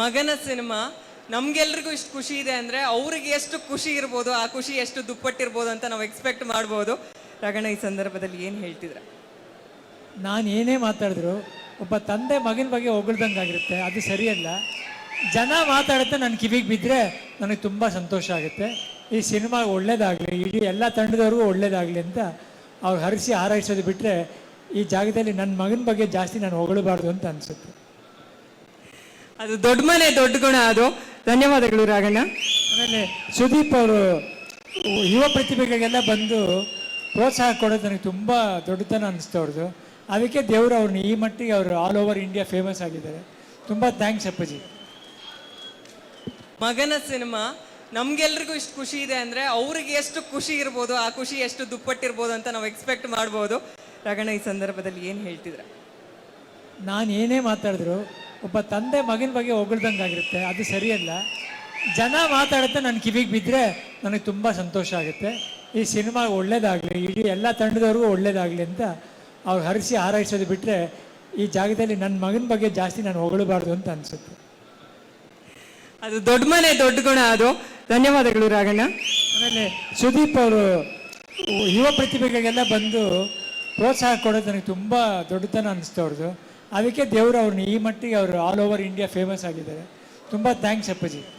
ಮಗನ ಸಿನಿಮಾ, ನಮ್ಗೆಲ್ರಿಗೂ ಇಷ್ಟು ಖುಷಿ ಇದೆ ಅಂದ್ರೆ ಅವ್ರಿಗೆ ಎಷ್ಟು ಖುಷಿ ಇರ್ಬೋದು, ಆ ಖುಷಿ ಎಷ್ಟು ದುಪ್ಪಟ್ಟಿರ್ಬೋದು ಅಂತ ನಾವು ಎಕ್ಸ್ಪೆಕ್ಟ್ ಮಾಡ್ಬೋದು. ರಗಣ ಈ ಸಂದರ್ಭದಲ್ಲಿ ಏನು ಹೇಳ್ತಿದ್ರ? ನಾನು ಏನೇ ಮಾತಾಡಿದ್ರು, ಒಬ್ಬ ತಂದೆ ಮಗನ ಬಗ್ಗೆ ಹೊಗಳ್ದಂಗೆ ಆಗಿರುತ್ತೆ, ಅದು ಸರಿಯಲ್ಲ. ಜನ ಮಾತಾಡುತ್ತೆ ನನ್ನ ಕಿವಿಗೆ ಬಿದ್ದರೆ ನನಗೆ ತುಂಬ ಸಂತೋಷ ಆಗುತ್ತೆ. ಈ ಸಿನಿಮಾ ಒಳ್ಳೇದಾಗಲಿ, ಇಡೀ ಎಲ್ಲ ತಂಡದವ್ರಿಗೂ ಒಳ್ಳೇದಾಗಲಿ ಅಂತ ಅವ್ರು ಹರಿಸಿ, ಹಾರೈಸೋದು ಬಿಟ್ಟರೆ ಈ ಜಾಗದಲ್ಲಿ ನನ್ನ ಮಗನ ಬಗ್ಗೆ ಜಾಸ್ತಿ ನಾನು ಹೊಗಳಬಾರ್ದು ಅಂತ ಅನಿಸುತ್ತೆ. ಅದು ದೊಡ್ಡ ಮನೆ ದೊಡ್ಡ ಗುಣ ಅದು. ಧನ್ಯವಾದಗಳು ರಾಘಣ್ಣ. ಆಮೇಲೆ ಸುದೀಪ್ ಅವರು ಯುವ ಪ್ರತಿಭೆಗಳಿಗೆಲ್ಲ ಬಂದು ಪ್ರೋತ್ಸಾಹ ಕೊಡೋದು ನನಗೆ ತುಂಬ ದೊಡ್ಡತನ ಅನ್ನಿಸ್ತು ಅವ್ರದ್ದು. ಅದಕ್ಕೆ ದೇವರು ಅವ್ರನ್ನ ಈ ಮಟ್ಟಿಗೆ ಅವರು ಆಲ್ ಓವರ್ ಇಂಡಿಯಾ ಫೇಮಸ್ ಆಗಿದ್ದಾರೆ. ತುಂಬ ಥ್ಯಾಂಕ್ಸ್ ಅಪ್ಪಾಜಿ. ಮಗನ ಸಿನಿಮಾ ನಮ್ಗೆಲ್ರಿಗೂ ಇಷ್ಟು ಖುಷಿ ಇದೆ ಅಂದರೆ ಅವ್ರಿಗೆ ಎಷ್ಟು ಖುಷಿ ಇರ್ಬೋದು ಆ ಖುಷಿ ಎಷ್ಟು ದುಪ್ಪಟ್ಟಿರ್ಬೋದು ಅಂತ ನಾವು ಎಕ್ಸ್ಪೆಕ್ಟ್ ಮಾಡ್ಬೋದು. ರಗಣ ಈ ಸಂದರ್ಭದಲ್ಲಿ ಏನು ಹೇಳ್ತಿದ್ರ? ನಾನು ಏನೇ ಮಾತಾಡಿದ್ರು ಒಬ್ಬ ತಂದೆ ಮಗನ ಬಗ್ಗೆ ಹೊಗಳ್ದಂಗೆ ಆಗಿರುತ್ತೆ ಅದು ಸರಿಯಲ್ಲ. ಜನ ಮಾತಾಡುತ್ತೆ ನನ್ನ ಕಿವಿಗೆ ಬಿದ್ದರೆ ನನಗೆ ತುಂಬ ಸಂತೋಷ ಆಗುತ್ತೆ. ಈ ಸಿನಿಮಾ ಒಳ್ಳೇದಾಗಲಿ ಇಡೀ ಎಲ್ಲ ತಂಡದವ್ರಿಗೂ ಒಳ್ಳೇದಾಗಲಿ ಅಂತ ಅವ್ರು ಹರಿಸಿ ಹಾರೈಸೋದು ಬಿಟ್ಟರೆ ಈ ಜಾಗದಲ್ಲಿ ನನ್ನ ಮಗನ ಬಗ್ಗೆ ಜಾಸ್ತಿ ನಾನು ಹೊಗಳಬಾರ್ದು ಅಂತ ಅನಿಸುತ್ತೆ. ಅದು ದೊಡ್ಡ ಮನೆ ದೊಡ್ಡ ಗುಣ ಅದು. ಧನ್ಯವಾದಗಳು ರಾಗಣ್ಣ ಆಮೇಲೆ ಸುದೀಪ್ ಅವರು ಯುವ ಪ್ರತಿಭೆಗಳಿಗೆಲ್ಲ ಬಂದು ಪ್ರೋತ್ಸಾಹ ಕೊಡೋದು ನನಗೆ ತುಂಬ ದೊಡ್ಡತನ ಅನಿಸ್ತು ಅವ್ರದ್ದು ಅದಕ್ಕೆ ದೇವರು ಅವ್ರನ್ನ ಈ ಮಟ್ಟಿಗೆ ಅವರು ಆಲ್ ಓವರ್ ಇಂಡಿಯಾ ಫೇಮಸ್ ಆಗಿದ್ದಾರೆ. ತುಂಬ ಥ್ಯಾಂಕ್ಸ್ ಅಪ್ಪಾಜಿ.